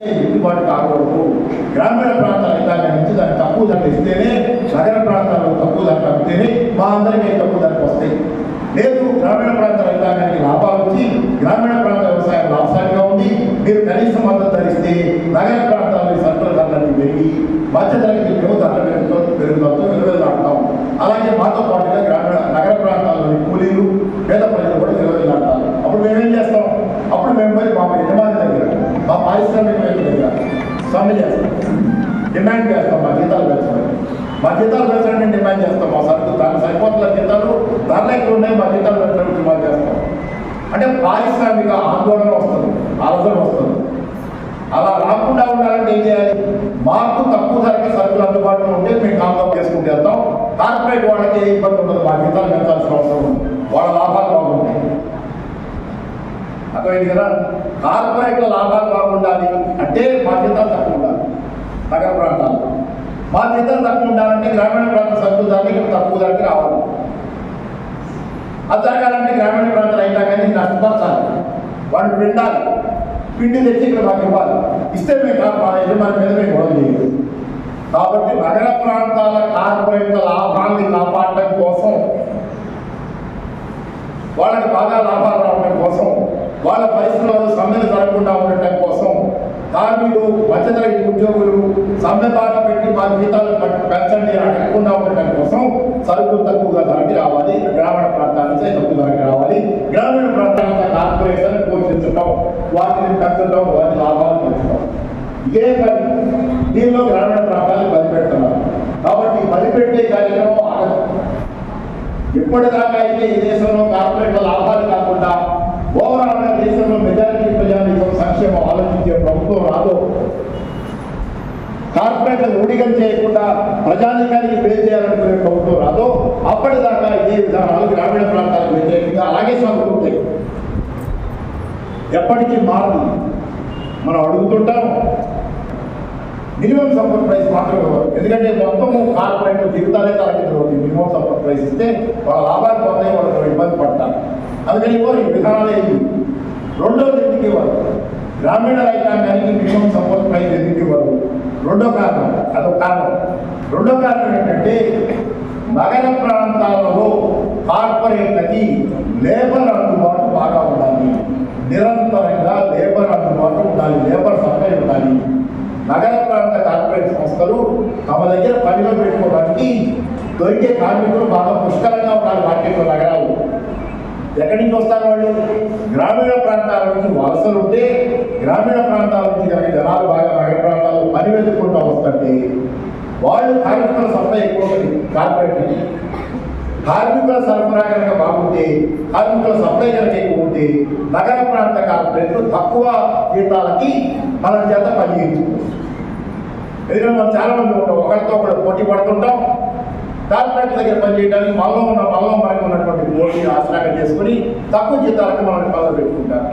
గిట్టుబాటు కాకూడదు. గ్రామీణ ప్రాంతాల రైతాంగం నుంచి దాన్ని తక్కువ ధర ఇస్తేనే నగర ప్రాంతాల్లో తక్కువ ధర అమ్మితేనే మా అందరికీ తక్కువ ధరకు వస్తాయి? లేదు గ్రామీణ ప్రాంతాల రైతాంగానికి లాభాలు వచ్చి గ్రామీణ ప్రాంత వ్యవసాయం లాభసాటిగా ఉంది. మీరు కనీస మద్దతు ధరిస్తే నగర ప్రాంతాల్లో ఈ సరుకుల ధరలన్నీ పెరిగి మధ్య తరగతి మేము ధరలు పెరుగుతూ పెరుగుతూ నిలవేలాడతాం అలాగే మాతో పాటుగా గ్రామీణ నగర ప్రాంతాల్లోని కూలీలు పేద ప్రజలు కూడా నిలవేలాడతారు అప్పుడు మేమేం చేస్తాం అప్పుడు మేము పోయి మా యజమాని దగ్గర మా పారిశ్రామికవేత్త దగ్గర సమ్మె చేస్తాం డిమాండ్ చేస్తాం మా జీతాలు పెంచమని మా జీతాలు పెంచడానికి డిమాండ్ చేస్తాం మా సరుకు దాని సరిపోతున్న జీతాలు ధరలు ఎక్కువ ఉన్నాయి మా జీతాలు పెంచడానికి డిమాండ్ చేస్తాం అంటే పారిశ్రామిక ఆందోళన వస్తుంది ఆలోచన వస్తుంది. అలా రాకుండా ఉండాలంటే ఏం చేయాలి? మాకు తక్కువ ధరకి సరుకులు అందుబాటులో ఉంటే మేము కాంపౌండ్ చేసుకుంటూ వెళ్తాం. కార్పొరేట్ వాళ్ళకి ఏ ఇబ్బంది ఉండదు మా జీతాలు పెంచాల్సిన అవసరం ఉంది. వాళ్ళ లాభాలు బాగుంటాయి. అర్థమైంది కదా? కార్పొరేట్ల లాభాలు బాగుండాలి అంటే మా జీతాలు తక్కువ ఉండాలి నగర ప్రాంతాల్లో మా జీతం తక్కువ ఉండాలంటే గ్రామీణ ప్రాంత సరుకులు ఇక్కడ తక్కువ దానికి రావాలి అది జరగాలంటే గ్రామీణ ప్రాంత రైతాంగాన్ని నష్టపరచాలి వాళ్ళు పిండాలి. పిండి తెచ్చి ఇక్కడ మాకు ఇవ్వాలి. ఇస్తే మేము మా యజమాని మీద మేము గొడవ చేయదు కాబట్టి నగర ప్రాంతాల కార్పొరేట్ల లాభాన్ని కాపాడటం కోసం వాళ్ళకి బాగా లాభాలు రావడం కోసం వాళ్ళ పరిశ్రమలు సమ్మెలు జరగకుండా ఉండటం కోసం కార్మికులు మధ్యతరగతి ఉద్యోగులు సమ్మె బాట పెట్టి మా జీతాలు పెంచండి అని అడగకుండా ఉండటం కోసం సరుకులు తక్కువగా ధరకి రావాలి గ్రామీణ ప్రాంతాల తక్కువ ధరకి రావాలి. గ్రామీణ ప్రాంతాల కార్పొరేషన్ పోషించడం వాటిని పెంచడం వాటి లాభాలు పెంచడం ఇదే పని దీనిలో గ్రామీణ ప్రాంతాలు బలిపెడుతున్నారు కాబట్టి బలిపెట్టే కార్యక్రమం ఆగదు. ఇప్పటిదాకా అయితే ఈ దేశంలో కార్పొరేట్ల లాభాలు కాకుండా ఓవరాల్ కార్పొరేట్లను ఊడిగం చేయకుండా ప్రజానికానికి పేరు చేయాలనుకునే ప్రభుత్వం రాదో అప్పటిదాకా ఈ విధానాలు గ్రామీణ ప్రాంతాలకు వ్యతిరేకంగా అలాగే సాగుతుంటాయి ఎప్పటికీ మారదు. మనం అడుగుతుంటాం. మినిమం సపోర్ట్ ప్రైస్ మాత్రం ఎందుకంటే మొత్తము కార్పొరేట్ జీవితాలే తలకిందులు మినిమం సపోర్ట్ ప్రైస్ ఇస్తే వాళ్ళ లాభాలు పొందే వాళ్ళు ఇబ్బంది పడతారు. అందుకని ఇవ్వరు. ఈ విధానాలు ఏంటి రెండో ఎందుకు ఇవ్వరు? గ్రామీణ రైతాంగానికి మినిమం సపోర్ట్ ప్రైస్ ఎందుకు ఇవ్వరు? రెండో కారణం అదొక కారణం. రెండో కారణం ఏంటంటే నగర ప్రాంతాలలో కార్పొరేట్లకి లేబర్ అందుబాటు బాగా ఉండాలి. నిరంతరంగా లేబర్ అందుబాటు ఉండాలి లేబర్ సప్లై ఉండాలి. నగర ప్రాంత కార్పొరేట్ సంస్థలు తమ దగ్గర పనిలో పెట్టుకోవడానికి దొరికే కార్మికులు బాగా పుష్కలంగా ఉండాలి మార్కెట్లో నగరాలు. ఎక్కడి నుంచి వస్తారు వాళ్ళు? గ్రామీణ ప్రాంతాల నుంచి వలసలు ఉంటే గ్రామీణ ప్రాంతాల నుంచి కనుక జనాలు బాగా నగర ప్రాంతాల్లో పని వెతుక్కుంటూ వస్తుంటే వాళ్ళు కార్మికుల సరఫరా ఎక్కువ ఉంటుంది. కార్పొరేట్కి కార్మికుల సరఫరా కనుక బాగుంటే కార్మికుల సప్లై కనుక ఎక్కువ ఉంటే నగర ప్రాంత కార్పొరేట్లు తక్కువ జీతాలకి మన చేత పనిచేయించుకోవచ్చు ఎందుకంటే మనం చాలా మంది ఉంటాం ఒకరితో ఒకరు పోటీ పడుతుంటాం కార్పొరేట్ దగ్గర పనిచేయడానికి మనలో ఉన్న మనలో మనకు ఉన్నటువంటి పోటీ ఆసరాగా చేసుకుని తక్కువ జీతాలకు మనల్ని పనులు పెట్టుకుంటారు